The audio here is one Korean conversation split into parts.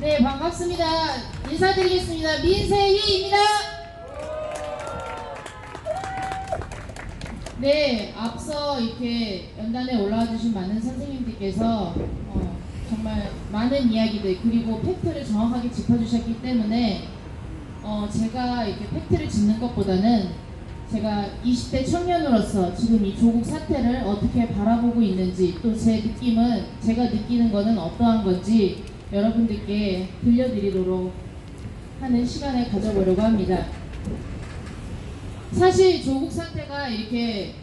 네, 반갑습니다. 인사드리겠습니다. 민세희입니다. 네, 앞서 이렇게 연단에 올라와 주신 많은 선생님들께서 어, 정말 많은 이야기들 그리고 팩트를 정확하게 짚어주셨기 때문에 어, 제가 이렇게 팩트를 짚는 것보다는 제가 20대 청년으로서 지금 이 조국 사태를 어떻게 바라보고 있는지 또 제 느낌은 제가 느끼는 거는 어떠한 건지 여러분들께 들려드리도록 하는 시간을 가져보려고 합니다. 사실 조국 사태가 이렇게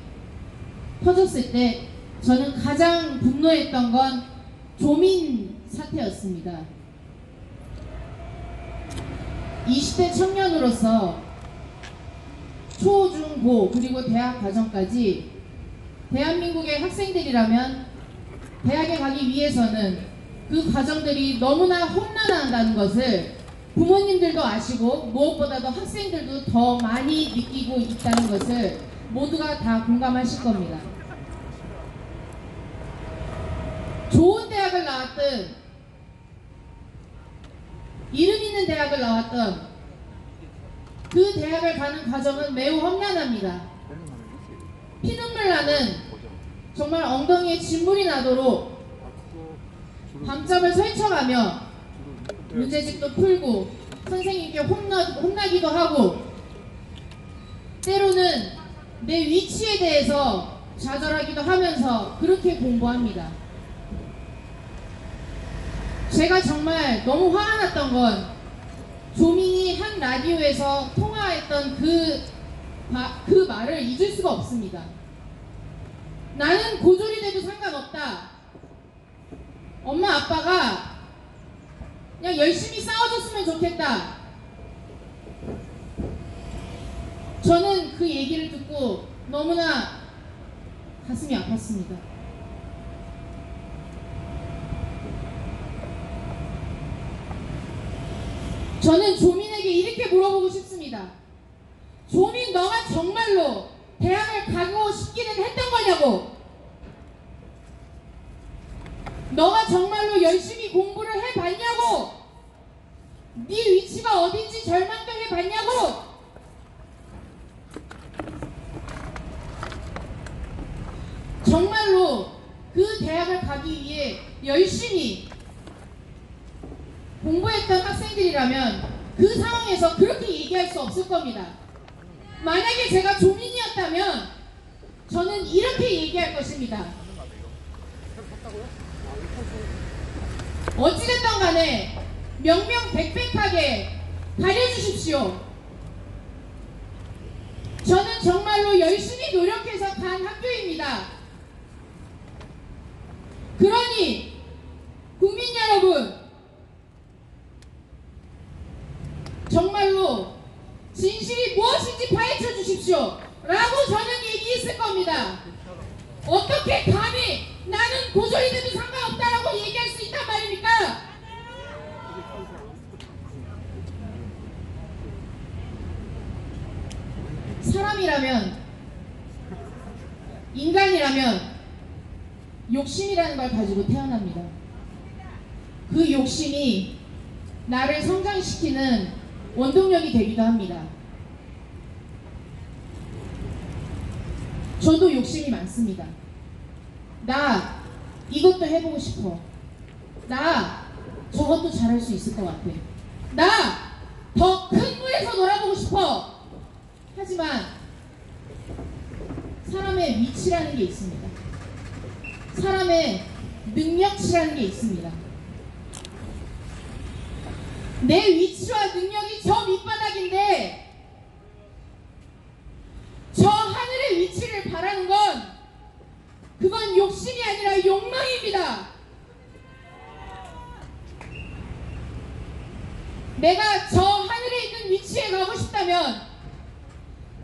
터졌을 때 저는 가장 분노했던 건 조민 사태였습니다. 20대 청년으로서 초, 중, 고 그리고 대학 과정까지 대한민국의 학생들이라면 대학에 가기 위해서는 그 과정들이 너무나 혼란한다는 것을 부모님들도 아시고 무엇보다도 학생들도 더 많이 느끼고 있다는 것을 모두가 다 공감하실 겁니다. 좋은 대학을 나왔든 이름 있는 대학을 나왔던 그 대학을 가는 과정은 매우 험난합니다. 피눈물 나는 정말 엉덩이에 진물이 나도록 밤잠을 설쳐가며 문제집도 풀고 선생님께 혼나, 혼나기도 하고 때로는 내 위치에 대해서 좌절하기도 하면서 그렇게 공부합니다. 제가 정말 너무 화가 났던 건 조민이 한 라디오에서 통화했던 그, 바- 그 말을 잊을 수가 없습니다. 나는 고졸이 돼도 상관없다. 엄마 아빠가 그냥 열심히 싸워줬으면 좋겠다. 저는 그 얘기를 듣고 너무나 가슴이 아팠습니다. 저는 조민에게 이렇게 물어보고 싶습니다. 조민 너가 정말로 대학을 가고 싶기는 했던 거냐고? 너가 정말로 열심히 공부를 해봤냐고? 네 위치가 어딘지 절망도 해봤냐고? 정말로 그 대학을 가기 위해 열심히 공부했던 학생들이라면 그 상황에서 그렇게 얘기할 수 없을 겁니다. 만약에 제가 조민이었다면 저는 이렇게 얘기할 것입니다. 어찌됐든 간에 명명백백하게 가려주십시오. 저는 정말로 열심히 노력해서 간 학교입니다. 그러니 국민 여러분 정말로 진실이 무엇인지 파헤쳐 주십시오. 라고 저는 얘기했을 겁니다. 어떻게 감히 나는 고졸이 돼도 상관없다라고 얘기할 수 있단 말입니까? 사람이라면 인간이라면 욕심이라는 걸 가지고 태어납니다. 그 욕심이 나를 성장시키는 원동력이 되기도 합니다. 저도 욕심이 많습니다. 나 이것도 해보고 싶어. 나 저것도 잘할 수 있을 것 같아. 나 더 큰 물에서 놀아보고 싶어. 하지만 사람의 위치라는 게 있습니다. 사람의 능력치라는 게 있습니다. 내 위치와 능력이 저 밑바닥인데 저 하늘의 위치를 바라는 건 그건 욕심이 아니라 욕망입니다. 내가 저 하늘에 있는 위치에 가고 싶다면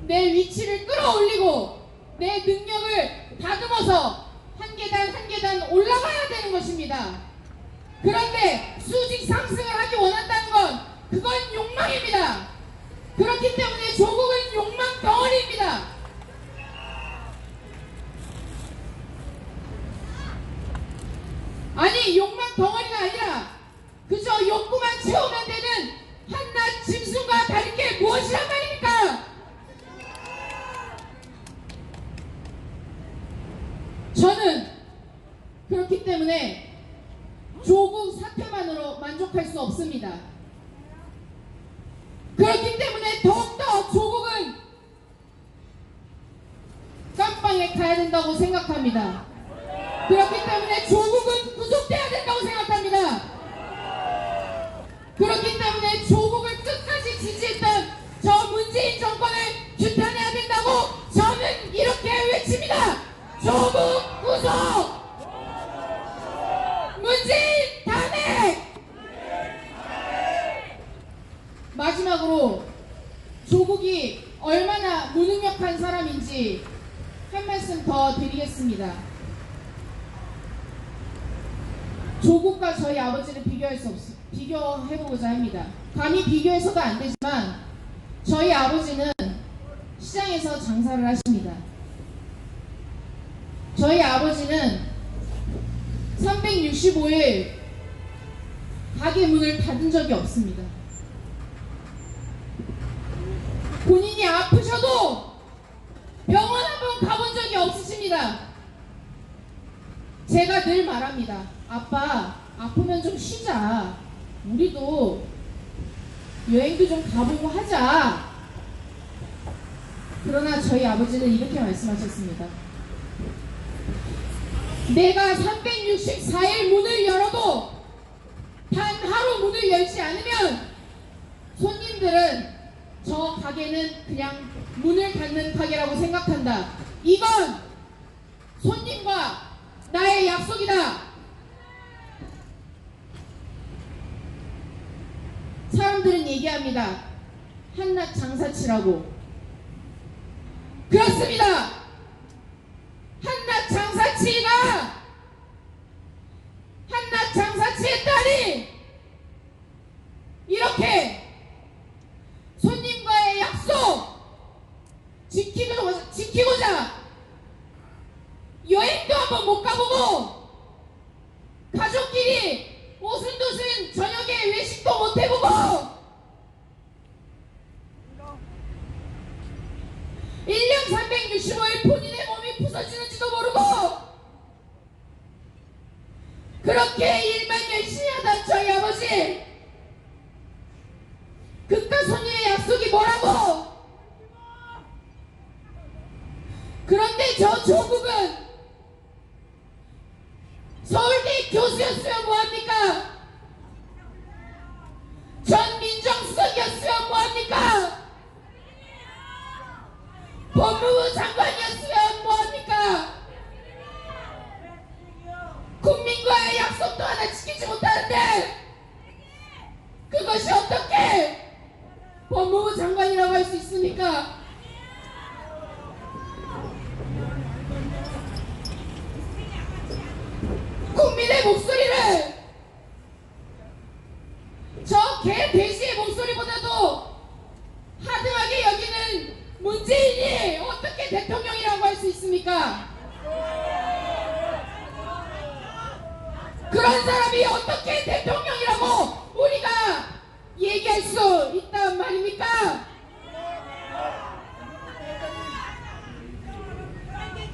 내 위치를 끌어올리고 내 능력을 다듬어서 한 계단 한 계단 올라가야 되는 것입니다. 그런데 수직 상승을 하기 원한다는 건 그건 욕망입니다. 그렇기 때문에 조국은 욕망 덩어리입니다. 아니 욕망 덩어리가 아니라 그저 욕구만 조국 사퇴만으로 만족할 수 없습니다. 그렇기 때문에 더욱더 조국은 깜빵에 가야 된다고 생각합니다. 그렇기 때문에 조국은 구속돼야 된다고 생각합니다. 그렇기 때문에 조국을 끝까지 지지했던 저 문재인 정권을 규탄해야 된다고 저는 이렇게 외칩니다. 조국 구속! 문재인 탄핵! 마지막으로 조국이 얼마나 무능력한 사람인지 한 말씀 더 드리겠습니다. 조국과 저희 아버지를 비교할 수 없, 비교해보고자 합니다. 감히 비교해서도 안 되지만 저희 아버지는 시장에서 장사를 하십니다. 저희 아버지는 365일 가게 문을 닫은 적이 없습니다. 본인이 아프셔도 병원 한 번 가본 적이 없으십니다. 제가 늘 말합니다. 아빠, 아프면 좀 쉬자. 우리도 여행도 좀 가보고 하자. 그러나 저희 아버지는 이렇게 말씀하셨습니다. 내가 364일 문을 열어도 단 하루 문을 열지 않으면 손님들은 저 가게는 그냥 문을 닫는 가게라고 생각한다. 이건 손님과 나의 약속이다. 사람들은 얘기합니다. 한낱 장사치라고. 그렇습니다. 한낱 장사치가 한낱 장사치의 딸이 이렇게 손님과의 약속 지키고, 지키고자 여행도 한번 못 가보고 가족끼리 오순도순 저녁에 외식도 못 해보고 1년 365일 본인의 몸이 부서지는지도 모르고 그렇게 일만 열심히 하던 저희 아버지 그깟 손님의 약속이 뭐라고? 그런데 저 조국은 서울대 교수였으면 뭐합니까 전 민정수석이었으면 뭐합니까 법무부 장관이었으면 뭐합니까 국민과의 약속도 하나 지키지 못하는데 그것이 어떻게 법무부 장관이라고 할 수 있습니까? 국민의 목소리를 저 개 돼지의 목소리보다도 하등하게 여기는 문재인이 어떻게 대통령이라고 할 수 있습니까? 그런 사람이 어떻게 대통령이라고 우리가 얘기할 수 있단 말입니까?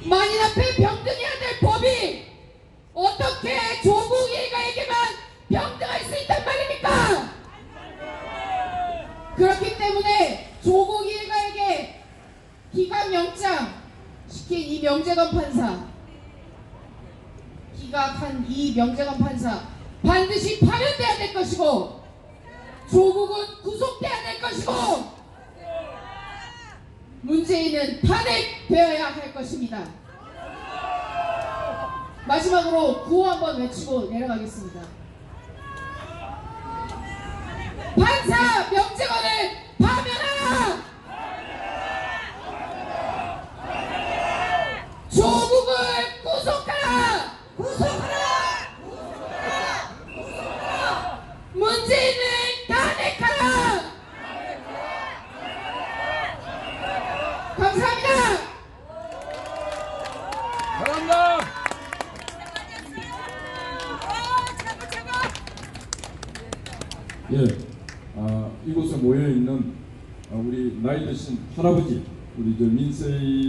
만인 앞에 법이 어떻게 조국 일가에게만 병등할 수 있단 말입니까? 그렇기 때문에 조국 일가에게 기각영장 시킨 이 명재건 판사 기각한 이 명재건 판사 반드시 파면돼야 될 것이고 조국은 구속돼야 될 것이고 문재인은 탄핵되어야 할 것입니다. 마지막으로 구호 한번 외치고 내려가겠습니다. 판사 명재건을 파면하라! 조국을 구속하라! 구속하라! 문재인을 탄핵하라! 감사합니다. 잘한다. 예, 아, 이곳에 모여 있는 우리 나이 드신 할아버지, 우리 저 민세희